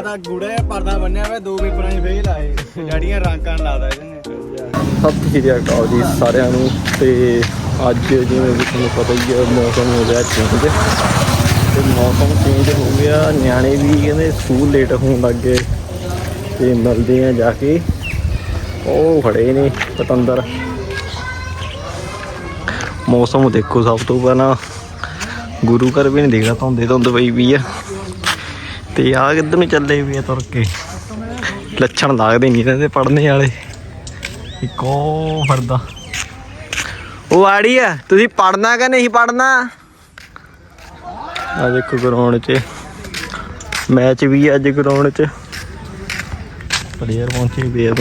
ਜ਼ਿਆਦਾ ਗੂੜਾ ਜਿਹਾ ਪਰਦਾ ਬੰਨਿਆ ਹੋਇਆ, ਦੋ ਪੇਪਰਾਂ 'ਚ ਫੇਲ ਆਏ। ਡੈਡੀਆਂ ਰੰਗਾਂ ਲਾਦਾ ਇਹਨੇ। ਸਤਿ ਸ਼੍ਰੀ ਅਕਾਲ ਜੀ ਸਾਰਿਆਂ ਨੂੰ ਤੇ ਅੱਜ ਜਿਵੇਂ ਕਿ ਤੁਹਾਨੂੰ ਪਤਾ ਹੀ ਹੈ, ਮੌਸਮ ਹੋ ਗਿਆ ਚੇਂਜ ਤੇ ਮੌਸਮ ਚੇਂਜ ਹੋ ਗਿਆ, ਨਿਆਣੇ ਵੀ ਕਹਿੰਦੇ ਸਕੂਲ ਲੇਟ ਹੋਣ ਲੱਗ ਗਏ ਤੇ ਮਿਲਦੇ ਆ ਜਾ ਕੇ। ਉਹ ਖੜੇ ਨੇ ਪਤੰਦਰ। ਮੌਸਮ ਦੇਖੋ ਸਭ ਤੋਂ ਪਹਿਲਾਂ। ਗੁਰੂ ਘਰ ਵੀ ਨਹੀਂ ਦੇਖਦਾ, ਧੁੰਦੇ ਧੁੰਦ ਪਈ ਵੀ ਆ। ਤੇ ਆ ਕਿੱਧਰ ਨੂੰ ਚੱਲੇ ਵੀ ਆ ਤੁਰ ਕੇ? ਲੱਛਣ ਲੱਗਦੇ ਨਹੀਂ ਇਹਦੇ ਪੜਨੇ ਵਾਲੇ। ਇੱਕੋ ਫਰਦਾ ਉਹ ਆੜੀ ਆ, ਤੁਸੀਂ ਪੜਨਾ ਕਿ ਨਹੀਂ ਪੜਨਾ ਆ ਦੇਖੋ ਗਰਾਊਂਡ 'ਚ। ਮੈਚ ਵੀ ਆ ਅੱਜ ਗਰਾਊਂਡ 'ਚ। ਪਲੇਅਰ ਪਹੁੰਚੇ ਵੀ ਆ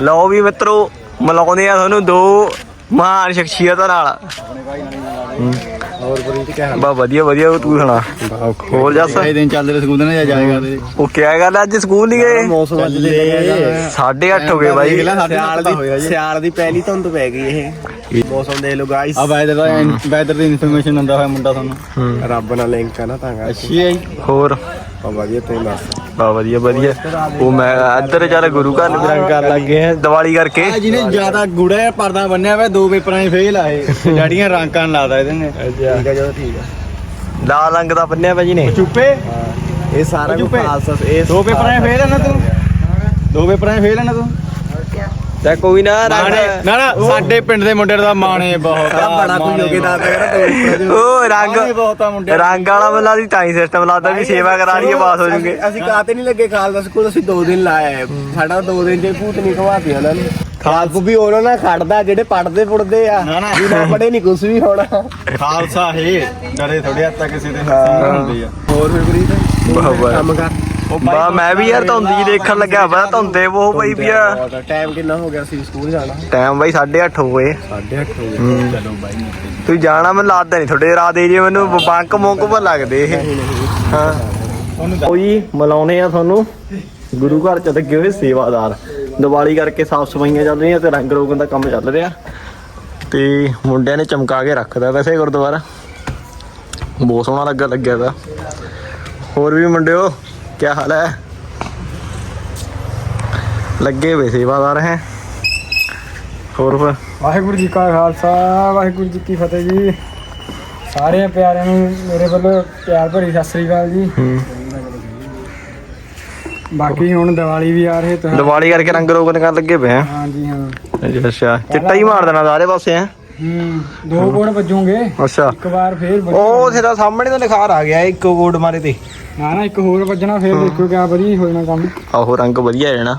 ਲਓ ਵੀ ਮਿੱਤਰੋ, ਮਿਲਾਉਂਦੇ ਆ ਤੁਹਾਨੂੰ ਦੋ ਮਹਾਨ ਸ਼ਖਸੀਅਤਾਂ ਨਾਲ। ਹੋਰ ਬਰੀ ਤੇ ਕਿਆ ਬਾ ਵਧੀਆ ਵਧੀਆ ਤੂੰ ਸੁਣਾ? ਹੋਰ ਜੱਸ? ਇਹ ਦਿਨ ਚੱਲਦੇ ਸਕੂਲ ਦੇ ਨਾ ਜਾਏਗਾ ਤੇ? ਉਹ ਕਿਆ ਗੱਲ ਅੱਜ ਸਕੂਲ ਨਹੀਂ ਗਏ? ਮੌਸਮ ਅੱਜ ਦੇ 8:30 ਹੋ। ਗਏ ਬਾਈ। ਸਿਆਲ ਦੀ ਸਿਆਲ ਦੀ ਪਹਿਲੀ ਧੁੰਦ ਪੈ ਗਈ ਇਹ। ਮੌਸਮ ਦੇ ਲੋ ਗਾਇਸ ਆ ਵੈਦਰ ਦਾ ਵੈਦਰ ਦੀ ਇਨਫੋਰਮੇਸ਼ਨ ਦਿੰਦਾ ਹੋਇਆ ਮੁੰਡਾ ਤੁਹਾਨੂੰ। ਰੱਬ ਨਾਲ ਲਿੰਕ ਆ ਨਾ ਤਾਂ ਅੱਛੀ ਹੈ ਹੋਰ? ਵਧੀਆ ਤੂੰ ਦੱਸ। ਬਾ ਵਧੀਆ ਵਧੀਆ। ਉਹ ਮੈਂ ਇੱਧਰ ਚੱਲ ਗੁਰੂ ਘਰ ਨੂੰ ਰੰਗ ਕਰਨ ਲੱਗੇ ਆ ਦੀਵਾਲੀ ਕਰਕੇ। ਆ ਜਿਹਨੇ ਜ਼ਿਆਦਾ ਗੂੜਾ ਪਰਦਾ ਬੰਨਿਆ ਹੋਇਆ ਦੋ ਪੇਪਰਾਂ 'ਚ ਫੇਲ ਆਏ ਡੈਡੀਆਂ ਰੰਗਾਂ ਲਾਦਾ ਇਹਨੇ ਠੀਕ ਆ ਜਦੋਂ ਠੀਕ ਆ। ਲਾਲ ਰੰਗ ਦਾ ਬੰਨਿਆ ਭਾਜੀ ਨੇ। ਚੁੱਪੇ। ਇਹ ਸਾਰਾ ਕੁਝ। ਖਾਲਸਾ ਇਹ ਦੋ ਪੇਪਰਾਂ 'ਚ ਫੇਲ ਹੈ ਨਾ ਤੂੰ। ਦੋ ਪੇਪਰਾਂ 'ਚ ਫੇਲ ਹੈ ਨਾ ਤੂੰ। ਤੇ ਕੋਈ ਨਾ ਮਾਣੇ ਨਾ ਨਾ ਸਾਡੇ ਪਿੰਡ ਦੇ ਮੁੰਡੇ ਦਾ ਮਾਣੇ ਬਹੁਤ ਆ ਬੜਾ ਕੁਝ ਹੋ ਕੇ ਦੱਸ ਉਹ ਰੰਗ ਬਹੁਤ ਆ ਮੁੰਡੇ ਰੰਗ ਵਾਲਾ ਬੰਦਾ ਦੀ ਤਾਂ ਹੀ ਸਿਸਟਮ ਲਾਦਾ ਵੀ ਸੇਵਾ ਕਰਾ ਲਈਏ ਪਾਸ ਹੋ ਜੂਗੇ। ਅਸੀਂ ਕਾਤੇ ਨਹੀਂ ਲੱਗੇ ਖਾਲਸਾ ਸਕੂਲ ਅਸੀਂ 2 ਦਿਨ ਲਾਇਆ ਸਾਡਾ 2 ਦਿਨ ਜੇ ਭੂਤ ਨਹੀਂ ਖਵਾਤੀ ਉਹਨਾਂ ਨੇ। ਖਾਲਸਾ ਵੀ ਉਹਨਾਂ ਨਾਲ ਖੜਦਾ ਜਿਹੜੇ ਪੜਦੇ ਪੁੜਦੇ ਆ। ਵੀ ਨਾ ਪੜੇ ਨਹੀਂ ਕੁਝ ਵੀ ਹੋਣਾ। ਖਾਲਸਾ ਹੈ। ਡਰੇ ਥੋੜੀ ਹੱਦ ਤੱਕ ਕਿਸੇ ਦੇ ਹੁੰਦੀ ਆ। ਹੋਰ ਵਾਹ, ਵਾਹ। ਕੰਮ ਕਰ। ਬਾ ਮੈਂ ਵੀ ਯਾਰ ਧੁੰਦ ਦੇਖਣ ਲੱਗਿਆ ਵਾ ਧੁੰਦੇ ਉਹ ਪਈ ਵੀ ਆ। ਟਾਈਮ ਕਿੰਨਾ ਹੋ ਗਿਆ ਸੀ ਸਕੂਲ ਜਾਣਾ? ਟਾਈਮ ਬਾਈ 8:30 ਹੋ ਗਏ। 8:30 ਹੋ ਗਏ। ਚਲੋ ਬਾਈ ਤੂੰ ਜਾਣਾ ਮੈਨੂੰ ਲੱਗਦਾ ਨਹੀਂ ਤੁਹਾਡੇ ਰਾਤ ਦੇ ਜੇ ਮੈਨੂੰ ਬੰਕ ਮੋਂਕ ਪਰ ਲੱਗਦੇ ਇਹ। ਹਾਂ। ਜੀ ਮਿਲਾਉਣੇ ਆ ਤੁਹਾਨੂੰ। ਗੁਰੂ ਘਰ ਚ ਲੱਗੇ ਹੋਏ ਸੇਵਾਦਾਰ। ਦੀਵਾਲੀ ਕਰਕੇ ਸਾਫ਼ ਸਫਾਈਆਂ ਚੱਲ ਰਹੀਆਂ ਤੇ ਰੰਗ ਰੋਗਨ ਦਾ ਕੰਮ ਚੱਲ ਰਿਹਾ। ਤੇ ਮੁੰਡਿਆਂ ਨੇ ਚਮਕਾ ਕੇ ਰੱਖਦਾ ਵੈਸੇ ਗੁਰਦੁਆਰਾ। ਬਹੁਤ ਸੋਹਣਾ ਲੱਗਾ ਲੱਗਿਆ ਦਾ ਹੋਰ ਵੀ ਮੁੰਡਿਓ? ਕੀ ਹਾਲ ਹੈ? ਲੱਗੇ ਹੋਏ ਸੇਵਾਦਾਰ ਹੈ। ਹੋਰ ਫਿਰ? ਵਾਹਿਗੁਰੂ ਜੀ ਕਾ ਖਾਲਸਾ ਵਾਹਿਗੁਰੂ ਜੀ ਕੀ ਫਤਿਹ ਜੀ। ਸਾਰਿਆਂ ਪਿਆਰਿਆਂ ਨੂੰ ਮੇਰੇ ਵੱਲੋਂ ਪਿਆਰ ਭਰੀ ਸਤਿ ਸ੍ਰੀ ਅਕਾਲ ਜੀ। ਬਾਕੀ ਹੁਣ ਦੀਵਾਲੀ ਵੀ ਆ ਰਹੀ ਹੈ ਦੀਵਾਲੀ ਕਰਕੇ ਰੰਗ ਰੋਗਨ ਕਰਨ ਲੱਗੇ ਪਏ ਹਾਂ। ਜੀ ਹਾਂ। ਅੱਛਾ। ਚਿੱਟਾ ਹੀ ਮਾਰ ਦੇਣਾ ਸਾਰੇ ਪਾਸੇ ਹੈ। ਹੂੰ ਦੋ ਕੋਣ ਵੱਜੋਗੇ। ਅੱਛਾ। ਇੱਕ ਵਾਰ ਫੇਰ ਵੱਜੂ। ਉਹ ਉਥੇ ਤਾਂ ਸਾਹਮਣੇ ਤਾਂ ਲਿਖਾਰ ਆ ਗਿਆ ਇੱਕ ਕੋਡ ਮਾਰੇ ਤੇ। ਨਾ ਨਾ ਇੱਕ ਹੋਰ ਵੱਜਣਾ ਫੇਰ ਦੇਖੋ ਕਿਆ ਵਧੀਆ ਹੋ ਜਾਣਾ ਕੰਮ। ਆਹੋ ਰੰਗ ਵਧੀਆ ਹੈ ਨਾ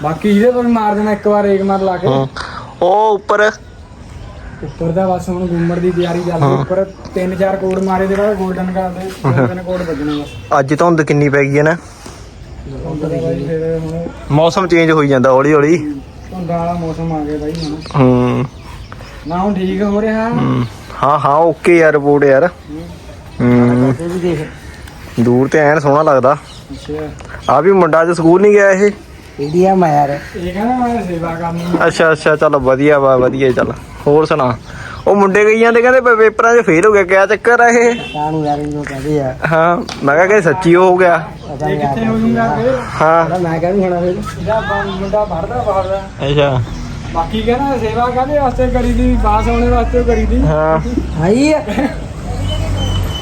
ਬਾਕੀ ਇਹਦੇ ਤੋਂ ਵੀ ਮਾਰ ਦੇਣਾ ਇੱਕ ਵਾਰ ਇੱਕ ਮਾਰ ਲਾ ਕੇ। ਹਾਂ। ਉਹ ਉੱਪਰ। ਉੱਪਰ ਦਾ ਬਸ ਹੁਣ ਗੁੰਮੜ ਦੀ ਤਿਆਰੀ ਚੱਲਦੀ ਉੱਪਰ ਤਿੰਨ ਚਾਰ ਕੋਡ ਮਾਰੇ ਦੇ ਬਾਅਦ 골ਡਨ ਕਰਦੇ ਦੋ। ਤਿੰਨ ਕੋਡ ਵੱਜਣੇ ਬਸ। ਅੱਜ ਧੁੰਦ ਕਿੰਨੀ ਪੈ ਗਈ ਹੈ ਨਾ? ਧੁੰਦ ਦਾ ਬਾਈ ਫਿਰ ਹੁਣ ਮੌਸਮ ਚੇਂਜ ਹੋਈ ਜਾਂਦਾ ਹੌਲੀ ਹੌਲੀ ਧੁੰਦਾਂ ਵਾਲਾ ਮੌਸਮ ਆ ਗਿਆ ਬਾਈ ਹੁਣ। ਹੂੰ। ਨਾ ਹੁਣ ਠੀਕ ਹੋ ਰਿਹਾ। ਹੂੰ। ਹਾਂ ਹਾਂ ਓਕੇ ਯਾਰ ਰਿਪੋਰਟ ਯਾਰ। ਹੂੰ। ਇਹ ਵੀ ਦੇਖ। ਦੂਰ ਤੇ ਐਨ ਸੋਹਣਾ ਲੱਗਦਾ। ਅੱਛਾ। ਆ ਵੀ ਮੁੰਡਾ ਅੱਜ ਸਕੂਲ ਨਹੀਂ ਗਿਆ ਇਹ? ਇੰਡੀਆ ਮੈਂ ਯਾਰ। ਇਹ ਕਹਿੰਦਾ ਮੈਂ ਸੇਵਾ ਕਰਨੀ ਆ। ਅੱਛਾ ਅੱਛਾ ਚੱਲ ਵਧੀਆ ਵਾ ਵਧੀਆ ਚੱਲ। ਹੋਰ ਸੁਣਾ? ਉਹ ਮੁੰਡੇ ਕਹੀ ਜਾਂਦੇ ਕਹਿੰਦੇ ਪੇ- ਪੇਪਰਾਂ 'ਚ ਫੇਲ ਹੋ ਗਿਆ ਕਿਆ ਚੱਕਰ ਆ ਇਹ? ਕਾਨੂੰ ਯਾਰ ਇਹਨੂੰ ਕਹਦੇ ਆ। ਹਾਂ ਮੈਂ ਕਿਹਾ ਕਿ ਸੱਚੀ ਉਹ ਹੋ ਗਿਆ। ਪਤਾ ਇਹ ਕਿੱਥੇ ਹੋ ਜੂਗਾ ਫੇਰ? ਹਾਂ। ਮੈਂ ਕਹਿੰਦਾ ਹੋਣਾ ਫਿਰ। ਇਹਦਾ ਮੁੰਡਾ ਪੜਦਾ ਬਾਹਰ ਦਾ। ਅੱਛਾ। ਬਾਕੀ ਕਹਿੰਦਾ ਸੇਵਾ ਕਾਹਦੇ ਵਾਸਤੇ ਕਰੀ ਦੀ ਪਾਸ ਹੋਣੇ ਵਾਸਤੇ ਕਰੀ ਦੀ। ਹਾਂ। ਹਾਈ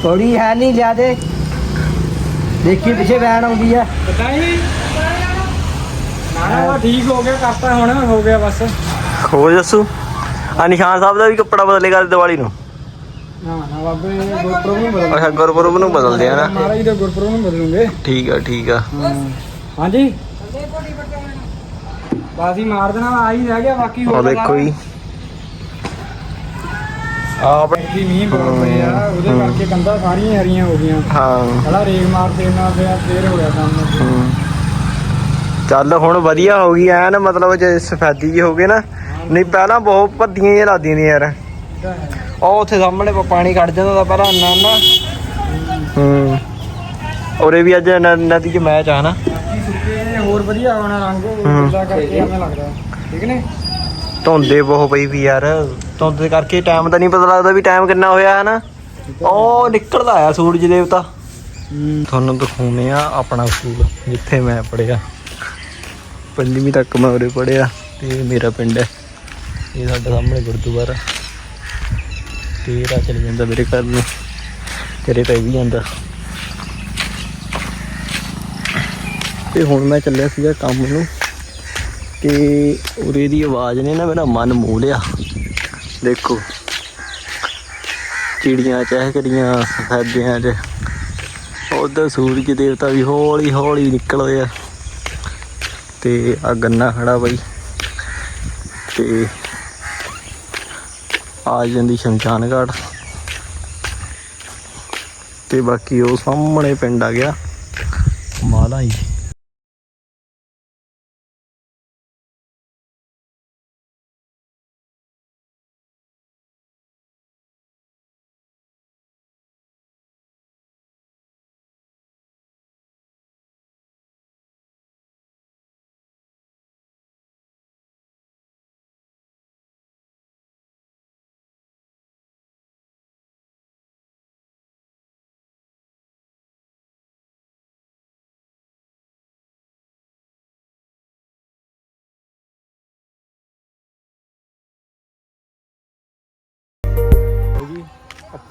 ਥੋੜੀ ਹੈ ਨਹੀਂ ਜਿਆਦੇ। ਦੇਖੀ ਪਿੱਛੇ ਵੈਨ ਆਉਂਦੀ ਆ। ਪਤਾ ਹੀ ਨਹੀਂ ਨਾ ਠੀਕ ਹੋ ਗਿਆ ਕਰਤਾ ਹੁਣ ਹੋ ਗਿਆ ਬਸ। ਹੋ ਜੱਸੂ ਆ ਨਿਸ਼ਾਨ ਸਾਹਿਬ ਦਾ ਵੀ ਕੱਪੜਾ ਬਦਲੇਗਾ ਦੀਵਾਲੀ ਨੂੰ। ਨਾ ਨਾ ਬਾਬੇ ਗੁਰਪੁਰਬ ਨੂੰ ਬਦਲ ਅੱਛਾ ਗੁਰਪੁਰਬ ਨੂੰ ਬਦਲਦੇ ਆ ਨਾ। ਮਹਾਰਾਜ ਦੇ ਗੁਰਪੁਰਬ ਨੂੰ ਬਦਲੂਗੇ। ਠੀਕ ਆ ਠੀਕ ਆ। ਹਾਂਜੀ। ਬਾਸੀ ਮਾਰ ਦੇਣਾ ਆ ਹੀ ਰਹਿ ਗਿਆ ਬਾਕੀ ਉਹ ਦੇਖੋ ਜੀ। ਆਪ ਜੀ ਮੀਂਹ ਬਹੁਤ ਪਏ ਆ ਉਹਦੇ ਕਰਕੇ ਕੰਧਾਂ ਸਾਰੀਆਂ ਹਰੀਆਂ ਹੋ ਗਈਆਂ। ਹਾਂ। ਪਹਿਲਾਂ ਰੇਗ ਮਾਰ ਦੇਣਾ ਪਿਆ ਫੇਰ ਹੋ ਗਿਆ ਕੰਮ। ਚੱਲ ਹੁਣ ਵਧੀਆ ਹੋ ਗਈ ਐਨ ਮਤਲਬ ਜੇ ਸਫੈਦੀ ਜੀ ਹੋ ਗਏ ਨਾ ਨਹੀਂ ਪਹਿਲਾਂ ਬਹੁਤ ਭੱਦੀਆਂ ਜਿਹੀਆਂ ਲੱਗਦੀਆਂ ਨੇ ਯਾਰ। ਉਹ ਉੱਥੇ ਸਾਹਮਣੇ ਪਾਣੀ ਖੜ ਜਾਂਦਾ ਤਾਂ ਪਹਿਲਾਂ ਨਾ ਨਾ ਹੂੰ। ਔਰੇ ਵੀ ਅੱਜ ਨ- ਨਦੀ 'ਚ ਮੈਚ ਆ ਨਾ ਹੋਰ ਵਧੀਆ ਹੋਣਾ ਰੰਗ ਉਹਦਾ ਕਰਕੇ ਐਵੇਂ ਲੱਗਦਾ। ਠੀਕ ਨੇ? ਧੁੰਦੇ ਬਹੁਤ ਪਈ ਵੀ ਯਾਰ। ਧੁੰਦ ਦੇ ਕਰਕੇ ਟਾਈਮ ਦਾ ਨਹੀਂ ਪਤਾ ਲੱਗਦਾ ਵੀ ਟਾਈਮ ਕਿੰਨਾ ਹੋਇਆ ਹੈ ਨਾ ਉਹ ਨਿਕਲਦਾ ਆ ਸੂਰਜ ਦੇਵਤਾ ਤੁਹਾਨੂੰ ਦਿਖਾਉਨੇ ਆ ਆਪਣਾ ਸਕੂਲ ਜਿੱਥੇ ਮੈਂ ਪੜਿਆ ਪੰਜਵੀਂ ਤੱਕ ਮੈਂ ਉਰੇ ਪੜਿਆ ਤੇ ਇਹ ਮੇਰਾ ਪਿੰਡ ਹੈ। ਇਹ ਸਾਡੇ ਸਾਹਮਣੇ ਗੁਰਦੁਆਰਾ। ਤੇ ਇਹ ਰਾਹ ਚਲ ਜਾਂਦਾ ਮੇਰੇ ਘਰ ਨੂੰ। ਤੇਰੇ ਪੈ ਵੀ ਜਾਂਦਾ। ਤੇ ਹੁਣ ਮੈਂ ਚੱਲਿਆ ਸੀਗਾ ਕੰਮ ਨੂੰ ਤੇ ਉਰੇ ਦੀ ਆਵਾਜ਼ ਨੇ ਨਾ ਮੇਰਾ ਮਨ ਮੋਹ ਲਿਆ। ਦੇਖੋ, ਚਿੜੀਆਂ ਚਹਿਕੜੀਆਂ ਸਫੈਦਿਆਂ 'ਚ। ਉਧਰ ਸੂਰਜ ਦੇਵਤਾ ਵੀ ਹੌਲੀ ਹੌਲੀ ਨਿਕਲਦੇ ਆ। ਤੇ ਆ ਗੰਨਾ ਖੜਾ ਬਈ। ਤੇ ਆ ਜਾਂਦੀ ਸ਼ਮਸ਼ਾਨ ਘਾਟ। ਤੇ ਬਾਕੀ ਉਹ ਸਾਹਮਣੇ ਪਿੰਡ ਆ ਗਿਆ। ਮਾਲਾ ਹੀ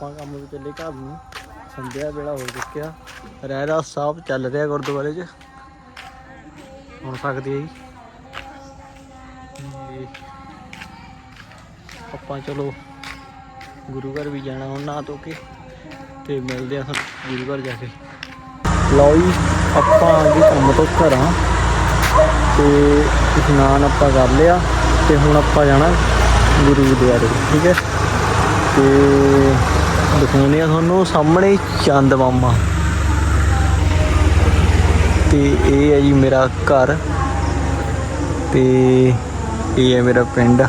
ਆਪਾਂ ਕੰਮ ਤੇ ਚੱਲੇ ਘਰ ਨੂੰ। ਸੰਧਿਆ ਵੇਲਾ ਹੋ ਚੁੱਕਿਆ। ਰਹਿਰਾ ਸਾਹਿਬ ਚੱਲ ਰਿਹਾ ਗੁਰਦੁਆਰੇ 'ਚ। ਹੁਣ ਸਕਦੀ ਹੈ ਜੀ। ਆਪਾਂ ਚਲੋ ਗੁਰੂ ਘਰ ਵੀ ਜਾਣਾ, ਹੁਣ ਨਹਾ ਧੋ ਕੇ ਤੇ ਮਿਲਦੇ ਆ ਸਾਨੂੰ ਗੁਰੂ ਘਰ ਜਾ ਕੇ। ਲਓ ਜੀ, ਆਪਾਂ ਆ ਗਏ ਕੰਮ ਤੋਂ ਘਰਾਂ। ਤੇ ਇਸ਼ਨਾਨ ਆਪਾਂ ਕਰ ਲਿਆ ਤੇ ਹੁਣ ਆਪਾਂ ਜਾਣਾ ਗੁਰੂ ਗੁਰਦੁਆਰੇ ਠੀਕ ਹੈ? ਤੇ ਦਿਖਾਉਂਦੇ ਆ ਤੁਹਾਨੂੰ ਸਾਹਮਣੇ ਚੰਦ ਮਾਮਾ। ਤੇ ਇਹ ਹੈ ਜੀ ਮੇਰਾ ਘਰ। ਤੇ ਇਹ ਹੈ ਮੇਰਾ ਪਿੰਡ।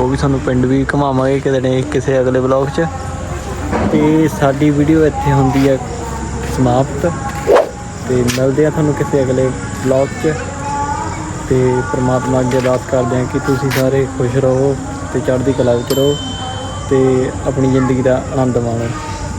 ਉਹ ਵੀ ਤੁਹਾਨੂੰ ਪਿੰਡ ਵੀ ਘੁਮਾਵਾਂਗੇ ਕਿਤੇ ਨੇ ਕਿਸੇ ਅਗਲੇ ਵਲੌਗ 'ਚ। ਤੇ ਸਾਡੀ ਵੀਡੀਓ ਇੱਥੇ ਹੁੰਦੀ ਹੈ ਸਮਾਪਤ। ਤੇ ਮਿਲਦੇ ਆ ਤੁਹਾਨੂੰ ਕਿਸੇ ਅਗਲੇ ਵਲੌਗ 'ਚ। ਤੇ ਪ੍ਰਮਾਤਮਾ ਅੱਗੇ ਅਰਦਾਸ ਕਰਦੇ ਹਾਂ ਕਿ ਤੁਸੀਂ ਸਾਰੇ ਖੁਸ਼ ਰਹੋ ਤੇ ਚੜ੍ਹਦੀ ਕਲਾ ਵਿੱਚ ਰਹੋ। ਤੇ ਆਪਣੀ ਜ਼ਿੰਦਗੀ ਦਾ ਆਨੰਦ ਮਾਣੋ।